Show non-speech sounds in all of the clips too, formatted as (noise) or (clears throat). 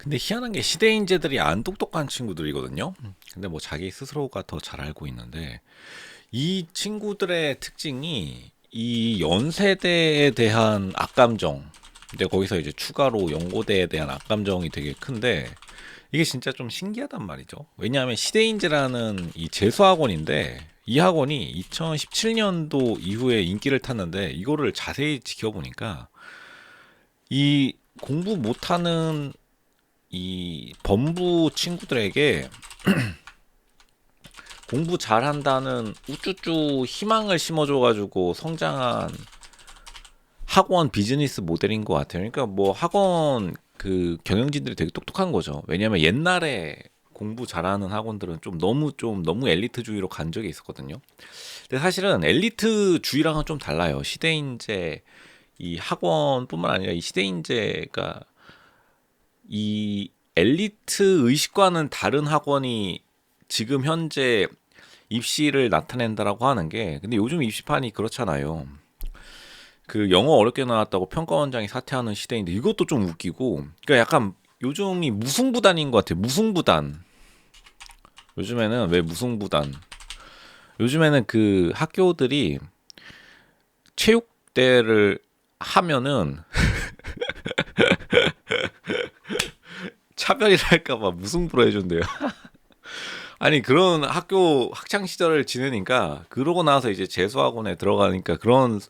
근데 희한한 게 시대 인재들이 안 똑똑한 친구들이거든요. 근데 뭐 자기 스스로가 더 잘 알고 있는데 이 친구들의 특징이 이 연세대에 대한 악감정. 근데 거기서 이제 추가로 연고대에 대한 악감정이 되게 큰데 이게 진짜 좀 신기하단 말이죠. 왜냐하면 시대인재라는 이 재수학원인데 이 학원이 2017년도 이후에 인기를 탔는데 이거를 자세히 지켜보니까 이 공부 못하는 이 범부 친구들에게 (clears throat) 공부 잘한다는 우쭈쭈 희망을 심어줘가지고 성장한 학원 비즈니스 모델인 것 같아요. 그러니까 뭐 학원 그 경영진들이 되게 똑똑한 거죠. 왜냐하면 옛날에 공부 잘하는 학원들은 좀 너무 좀 너무 엘리트주의로 간 적이 있었거든요. 근데 사실은 엘리트주의랑은 좀 달라요. 시대인재 이 학원뿐만 아니라 이 시대인재가 이 엘리트 의식과는 다른 학원이 지금 현재 입시를 나타낸다라고 하는 게 근데 요즘 입시판이 그렇잖아요. 그 영어 어렵게 나왔다고 평가원장이 사퇴하는 시대인데 이것도 좀 웃기고 그러니까 약간 요즘이 무승부단인 것 같아요. 무승부단. 요즘에는 왜 무승부단? 요즘에는 그 학교들이 체육대를 하면은 차별이랄까봐 무승부로 해준대요. 아니 그런 학교 학창 시절을 지내니까 그러고 나서 이제 재수학원에 들어가니까 그런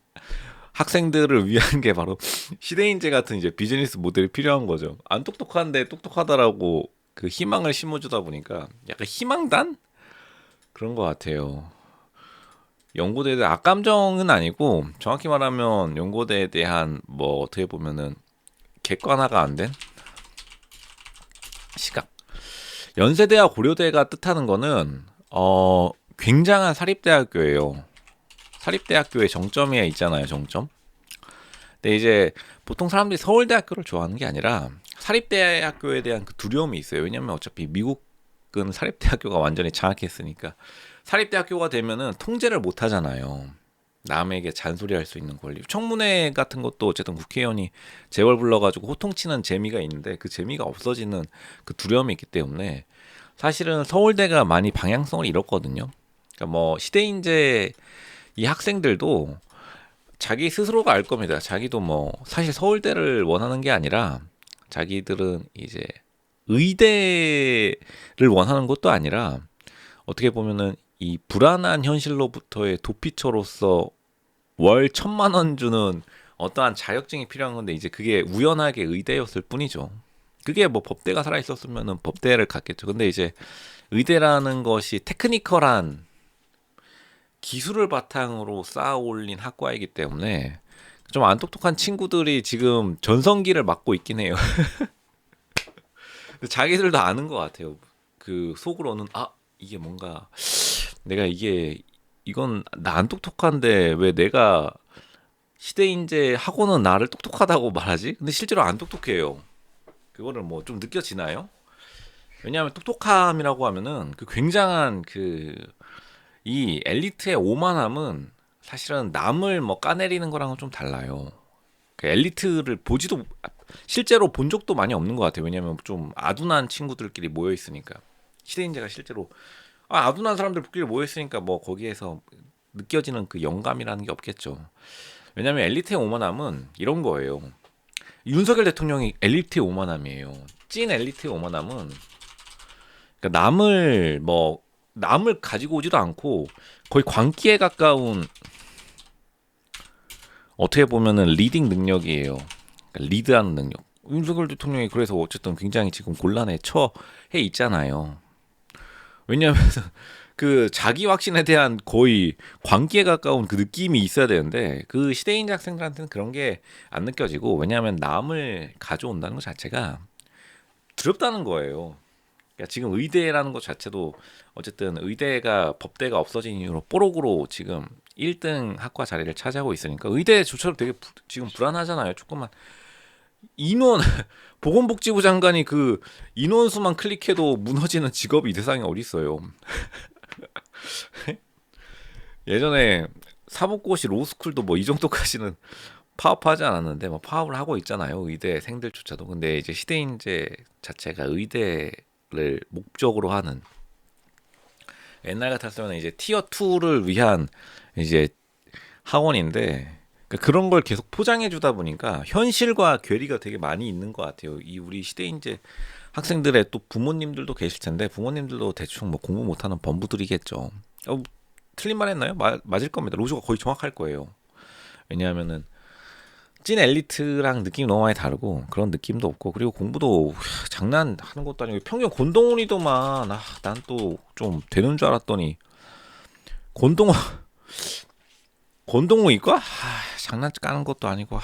학생들을 위한 게 바로 (laughs) 시대인재 같은 이제 비즈니스 모델이 필요한 거죠. 안 똑똑한데 똑똑하다라고 그 희망을 심어주다 보니까 약간 희망단 그런 것 같아요. 연고대에 대한 악감정은 아니고 정확히 말하면 연고대에 대한 뭐 어떻게 보면은 객관화가 안 된 시각. 연세대와 고려대가 뜻하는 거는 어 굉장한 사립대학교예요. 사립대학교의 정점에 있잖아요, 정점. 근데 이제 보통 사람들이 서울대학교를 좋아하는 게 아니라 사립대학교에 대한 그 두려움이 있어요. 왜냐면 어차피 미국은 사립대학교가 완전히 장악했으니까 사립대학교가 되면은 통제를 못 하잖아요. 남에게 잔소리할 수 있는 권리. 청문회 같은 것도 어쨌든 국회의원이 재벌 불러가지고 호통치는 재미가 있는데 그 재미가 없어지는 그 두려움이 있기 때문에 사실은 서울대가 많이 방향성을 잃었거든요. 그러니까 뭐 시대인재 이 학생들도 자기 스스로가 알 겁니다. 자기도 뭐 사실 서울대를 원하는 게 아니라 자기들은 이제 의대를 원하는 것도 아니라 어떻게 보면은 이 불안한 현실로부터의 도피처로서 월 천만 원 주는 어떠한 자격증이 필요한 건데 이제 그게 우연하게 의대였을 뿐이죠. 그게 뭐 법대가 살아 있었으면은 법대를 갔겠죠. 근데 이제 의대라는 것이 테크니컬한 기술을 바탕으로 쌓아 올린 학과이기 때문에 좀 안 똑똑한 친구들이 지금 전성기를 맞고 있긴 해요. (laughs) 자기들도 아는 것 같아요. 그 속으로는 아 이게 뭔가 내가 이게 이건 나 안 똑똑한데 왜 내가 시대 인재 학원은 나를 똑똑하다고 말하지? 근데 실제로 안 똑똑해요. 그거를 뭐 좀 느껴지나요? 왜냐하면 똑똑함이라고 하면은 그 굉장한 그 이 엘리트의 오만함은 사실은 남을 뭐 까내리는 거랑은 좀 달라요. 그 엘리트를 보지도 실제로 본 적도 많이 없는 것 같아요. 왜냐하면 좀 아둔한 친구들끼리 모여 있으니까 시대 인재가 실제로 아, 아둔한 사람들끼리 모여 있으니까 뭐 거기에서 느껴지는 그 영감이라는 게 없겠죠. 왜냐하면 엘리트의 오만함은 이런 거예요. 윤석열 대통령이 엘리트의 오만함이에요. 찐 엘리트의 오만함은 그러니까 남을 뭐 남을 가지고 오지도 않고 거의 광기에 가까운 어떻게 보면은 리딩 능력이에요. 그러니까 리드하는 능력. 윤석열 대통령이 그래서 어쨌든 굉장히 지금 곤란에 처해 있잖아요. 왜냐하면 (laughs) 그 자기 확신에 대한 거의 광기에 가까운 그 느낌이 있어야 되는데 그 시대인 학생들한테는 그런 게 안 느껴지고 왜냐하면 남을 가져온다는 것 자체가 두렵다는 거예요. 그러니까 지금 의대라는 것 자체도 어쨌든 의대가 법대가 없어진 이후로 뽀록으로 지금 1등 학과 자리를 차지하고 있으니까 의대조차도 되게 부, 지금 불안하잖아요. 조금만 인원 (laughs) 보건복지부 장관이 그 인원수만 클릭해도 무너지는 직업이 이 세상에 어디 있어요? (laughs) 예전에 사법고시 로스쿨도 뭐 이 정도까지는 (laughs) 파업하지 않았는데 뭐 파업을 하고 있잖아요. 의대생들조차도. 근데 이제 시대인재 자체가 의대를 목적으로 하는 옛날 같았으면 이제 티어 2를 위한 이제 학원인데 그러니까 그런 걸 계속 포장해 주다 보니까 현실과 괴리가 되게 많이 있는 것 같아요. 이 우리 시대인재 학생들의 또 부모님들도 계실 텐데 부모님들도 대충 뭐 공부 못하는 범부들이겠죠. 어, 틀린 말 했나요? 마, 맞을 겁니다. 로조가 거의 정확할 거예요. 왜냐하면은 찐 엘리트랑 느낌이 너무 많이 다르고 그런 느낌도 없고 그리고 공부도 장난하는 것도 아니고 평균 곤동훈이도만 아, 난 또 좀 되는 줄 알았더니 곤동훈 곤동훈 이과 아, 장난 까는 것도 아니고 아.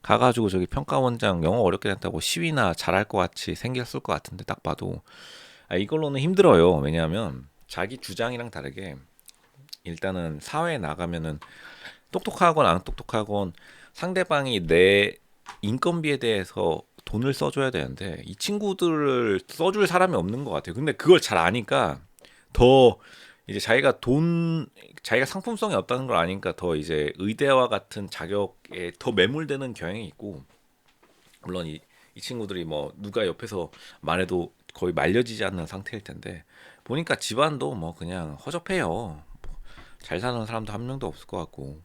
가가지고 저기 평가원장 영어 어렵게 됐다고 시위나 잘할 것 같이 생겼을 것 같은데 딱 봐도 아, 이걸로는 힘들어요 왜냐하면 자기 주장이랑 다르게 일단은 사회에 나가면은 똑똑하건 안 똑똑하건 상대방이 내 인건비에 대해서 돈을 써줘야 되는데 이 친구들을 써줄 사람이 없는 것 같아요. 근데 그걸 잘 아니까 더 이제 자기가 돈 자기가 상품성이 없다는 걸 아니까 더 이제 의대와 같은 자격에 더 매몰되는 경향이 있고 물론 이, 이 친구들이 뭐 누가 옆에서 말해도 거의 말려지지 않는 상태일 텐데 보니까 집안도 뭐 그냥 허접해요. 뭐 잘 사는 사람도 한 명도 없을 것 같고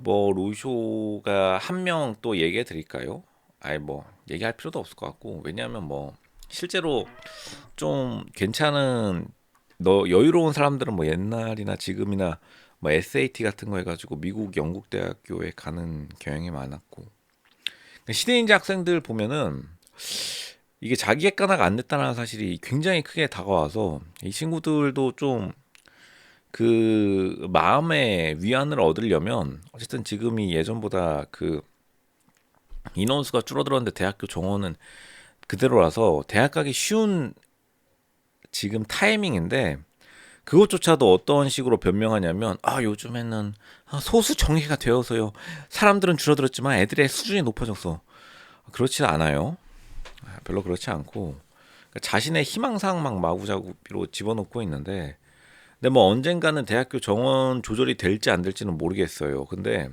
뭐 로쇼가 한 명 또 얘기해 드릴까요? 아예 뭐 얘기할 필요도 없을 것 같고 왜냐하면 뭐 실제로 좀 괜찮은 너 여유로운 사람들은 뭐 옛날이나 지금이나 뭐 SAT 같은 거 해가지고 미국 영국 대학교에 가는 경향이 많았고. 시대인재 학생들 보면은 이게 자기 객관화가 안 됐다는 사실이 굉장히 크게 다가와서 이 친구들도 좀 그 마음의 위안을 얻으려면 어쨌든 지금이 예전보다 그 인원수가 줄어들었는데 대학교 정원은 그대로라서 대학 가기 쉬운 지금 타이밍인데 그것조차도 어떤 식으로 변명하냐면 아 요즘에는 소수 정예가 되어서요. 사람들은 줄어들었지만 애들의 수준이 높아졌어 그렇지 않아요. 아, 별로 그렇지 않고. 그러니까 자신의 희망상 막 마구자구로 집어넣고 있는데 근데 뭐 언젠가는 대학교 정원 조절이 될지 안 될지는 모르겠어요. 근데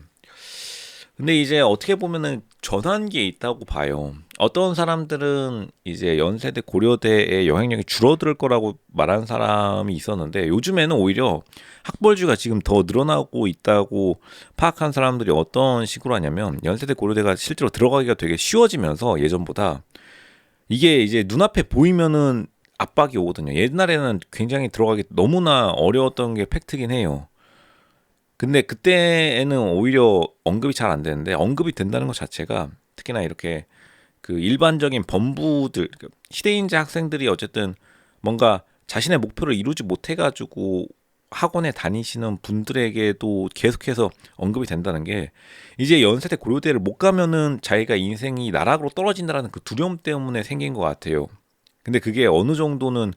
근데 이제 어떻게 보면은 전환기에 있다고 봐요. 어떤 사람들은 이제 연세대 고려대의 영향력이 줄어들 거라고 말하는 사람이 있었는데 요즘에는 오히려 학벌주가 지금 더 늘어나고 있다고 파악한 사람들이 어떤 식으로 하냐면 연세대 고려대가 실제로 들어가기가 되게 쉬워지면서 예전보다 이게 이제 눈앞에 보이면은 압박이 오거든요. 옛날에는 굉장히 들어가기 너무나 어려웠던 게 팩트긴 해요. 근데 그때에는 오히려 언급이 잘 안 되는데 언급이 된다는 것 자체가 특히나 이렇게 그 일반적인 범부들 그 시대인재 학생들이 어쨌든 뭔가 자신의 목표를 이루지 못해가지고 학원에 다니시는 분들에게도 계속해서 언급이 된다는 게 이제 연세대 고려대를 못 가면은 자기가 인생이 나락으로 떨어진다라는 그 두려움 때문에 생긴 것 같아요. 근데 그게 어느 정도는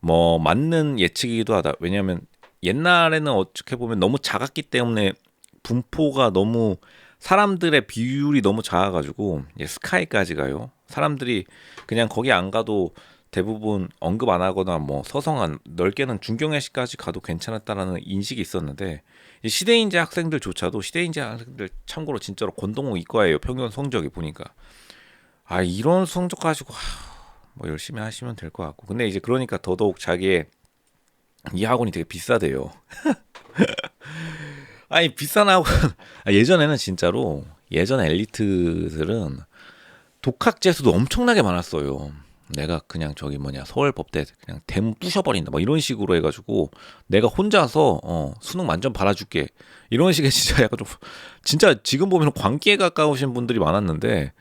뭐 맞는 예측이기도 하다. 왜냐하면 옛날에는 어떻게 보면 너무 작았기 때문에 분포가 너무 사람들의 비율이 너무 작아가지고 스카이까지 가요. 사람들이 그냥 거기 안 가도 대부분 언급 안 하거나 뭐 서성한 넓게는 중경외시까지 가도 괜찮았다라는 인식이 있었는데 시대인재 학생들조차도 시대인재 학생들 참고로 진짜로 권동호 이과예요 평균 성적이 보니까 아 이런 성적 가지고 뭐 열심히 하시면 될 것 같고 근데 이제 그러니까 더더욱 자기의 이 학원이 되게 비싸대요. (laughs) 아니 비싼 학원 아, 예전에는 진짜로 예전 엘리트들은 독학 재수도 엄청나게 많았어요. 내가 그냥 저기 뭐냐 서울법대 그냥 대문 부셔버린다 뭐 이런 식으로 해가지고 내가 혼자서 어 수능 만점 받아줄게 이런 식의 (laughs) 진짜 약간 좀 진짜 지금 보면 광기에 가까우신 분들이 많았는데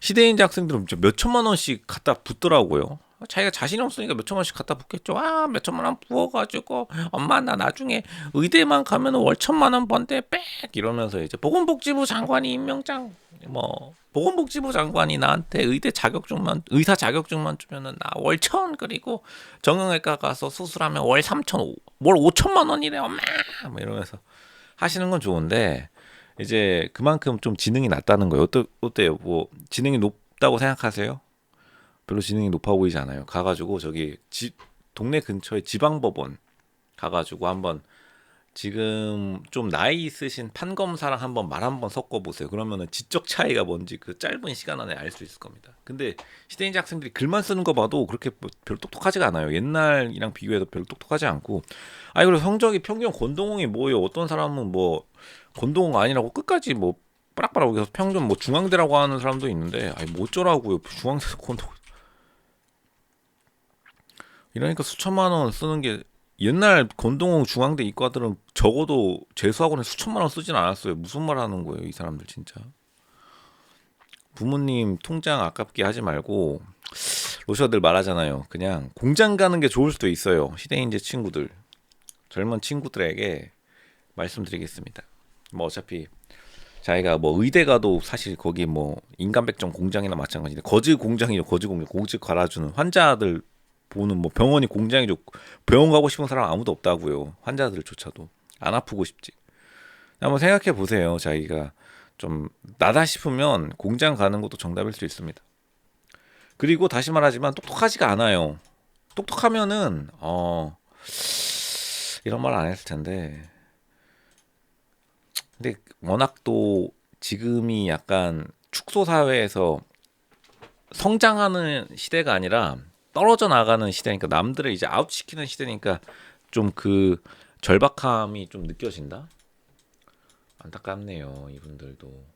시대인재 학생들은 몇 천만 원씩 갖다 붙더라고요. 자기가 자신이 없으니까 몇 천만 원씩 갖다 붙겠죠. 아, 몇 천만 원 부어가지고 엄마 나 나중에 의대만 가면 월 천만 원 번대 빽 이러면서 이제 보건복지부 장관이 임명장 뭐 보건복지부 장관이 나한테 의대 자격증만 의사 자격증만 주면은 나 월천 그리고 정형외과 가서 수술하면 월 삼천 월 오천만 원이래 엄마 뭐 이러면서 하시는 건 좋은데 이제 그만큼 좀 지능이 낮다는 거예요. 어떠, 어때요? 뭐 지능이 높다고 생각하세요? 별로 지능이 높아 보이지 않아요. 가가지고 저기 지, 동네 근처에 지방법원 가가지고 한번 지금 좀 나이 있으신 판검사랑 한번 말 한번 섞어 보세요. 그러면은 지적 차이가 뭔지 그 짧은 시간 안에 알 수 있을 겁니다. 근데 시대인지 학생들이 글만 쓰는 거 봐도 그렇게 뭐 별로 똑똑하지가 않아요. 옛날이랑 비교해도 별로 똑똑하지 않고. 아니 그리고 성적이 평균 권동홍이 뭐예요? 어떤 사람은 뭐 권동홍 아니라고 끝까지 뭐 빠락빠락 여기서 평균 뭐 중앙대라고 하는 사람도 있는데 아니 뭐 어쩌라고요? 중앙대에서 권동 이러니까 수천만 원 쓰는 게 옛날 권동홍 중앙대 이과들은 적어도 재수학원에 수천만 원 쓰진 않았어요. 무슨 말 하는 거예요, 이 사람들 진짜. 부모님 통장 아깝게 하지 말고 로셔들 말하잖아요. 그냥 공장 가는 게 좋을 수도 있어요. 시대인재 친구들, 젊은 친구들에게 말씀드리겠습니다. 뭐 어차피 자기가 뭐 의대 가도 사실 거기 뭐 인간백정 공장이나 마찬가지인데 거지 공장이죠. 거지 공장, 고지 갈아주는 환자들 보는 뭐 병원이 공장이죠. 병원 가고 싶은 사람 아무도 없다고요. 환자들조차도 안 아프고 싶지. 한번 생각해 보세요. 자기가 좀 나다 싶으면 공장 가는 것도 정답일 수 있습니다. 그리고 다시 말하지만 똑똑하지가 않아요. 똑똑하면은 어 이런 말 안 했을 텐데. 근데 워낙 또 지금이 약간 축소 사회에서 성장하는 시대가 아니라 떨어져 나가는 시대니까 남들을 이제 아웃시키는 시대니까 좀 그 절박함이 좀 느껴진다. 안타깝네요, 이분들도.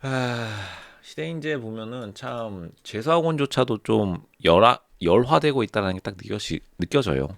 아, 시대 인재 보면은 참 재수학원조차도 좀 열화 열화되고 있다는 게 딱 느껴지, 느껴져요.